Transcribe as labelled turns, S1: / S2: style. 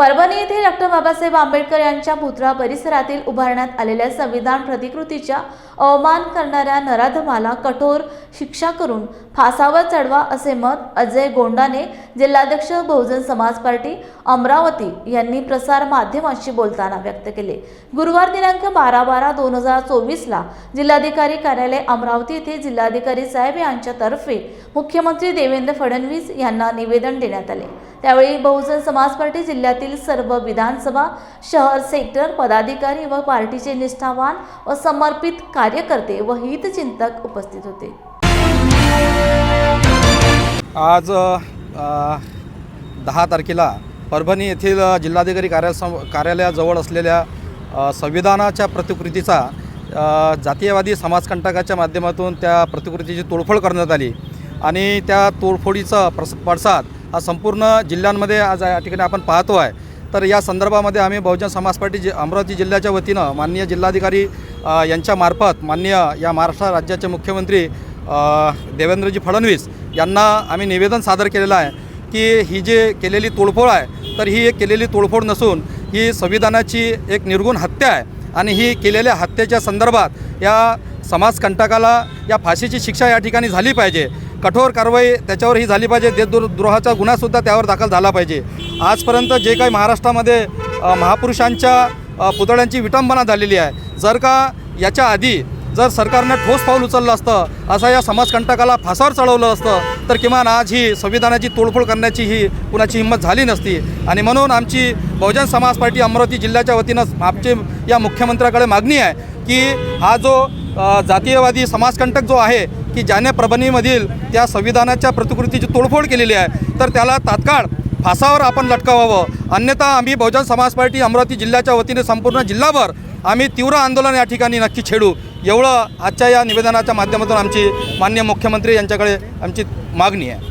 S1: परभणी येथे डॉक्टर बाबासाहेब आंबेडकर यांच्या पुतळा परिसरातील उभारण्यात आलेल्या संविधान प्रतिकृतीच्या अवमान करणाऱ्या नराधमाला कठोर शिक्षा करून फासावर चढवा असे मत अजय गोंडाने जिल्हाध्यक्ष बहुजन समाज पार्टी अमरावती यांनी प्रसार माध्यमांशी बोलताना व्यक्त केले. गुरुवार दिनांक बारा बारा दोन हजार चोवीसला जिल्हाधिकारी कार्यालय अमरावती येथे जिल्हाधिकारी साहेब यांच्यातर्फे मुख्यमंत्री देवेंद्र फडणवीस यांना निवेदन देण्यात आले. त्यावेळी बहुजन समाज पार्टी जिल्ह्यातील सर्व विधानसभा शहर सेक्टर पदाधिकारी व पार्टीचे निष्ठावान व समर्पित कार्यकर्ते व हितचिंतक उपस्थित होते.
S2: आज दहा तारखेला परभणी येथील जिल्हाधिकारी कार्यासम कार्यालयाजवळ असलेल्या संविधानाच्या प्रतिकृतीचा जातीयवादी समाजकंटकाच्या माध्यमातून त्या प्रतिकृतीची तोडफोड करण्यात आली. आणि त्या तोडफोडीचा प्रस पडसाद हा संपूर्ण जिल्ह्यांमध्ये आज या ठिकाणी आपण पाहतो आहे. तर या संदर्भामध्ये आम्ही बहुजन समाज पार्टी जि अमरावती जिल्ह्याच्या वतीनं माननीय जिल्हाधिकारी यांच्यामार्फत माननीय या महाराष्ट्र राज्याचे मुख्यमंत्री देवेंद्रजी फडणवीस यांना आम्ही निवेदन सादर केलेलं आहे की ही जे केलेली तोडफोड आहे तर ही एक केलेली तोडफोड नसून ही संविधानाची एक निर्गुण हत्या आहे आणि ही केलेल्या हत्येच्या संदर्भात या समाजकंटकाला या फाशीची शिक्षा या ठिकाणी झाली पाहिजे. कठोर कारवाई त्याच्यावर ही झाली पाहिजे. देशद्रोहाचा गुन्हासुद्धा त्यावर दाखल झाला पाहिजे. आजपर्यंत जे काही महाराष्ट्रामध्ये महापुरुषांच्या पुतळ्यांची विटंबना झालेली आहे. जर का याच्या आधी जर सरकारनं ठोस पाऊल उचललं असतं असं या समाजकंटकाला फासावर चढवलं असतं तर किमान आज ही संविधानाची तोडफोड करण्याची ही कुणाची हिंमत झाली नसती. आणि म्हणून आमची बहुजन समाज पार्टी अमरावती जिल्ह्याच्या वतीनं आमचे या मुख्यमंत्र्याकडे मागणी आहे की हा जो जातीयवादी समाजकंटक जो आहे की ज्याने परभणीमधील त्या संविधानाच्या प्रतिकृतीची तोडफोड केलेली आहे तर त्याला तात्काळ फासावर आपण लटकावावं. अन्यथा आम्ही बहुजन समाज पार्टी अमरावती जिल्ह्याच्या वतीने संपूर्ण जिल्हाभर आम्ही तीव्र आंदोलन या ठिकाणी नक्की छेडू. एवढं आजच्या या निवेदनाच्या माध्यमातून आमची मान्य मुख्यमंत्री यांच्याकडे आमची मागणी आहे.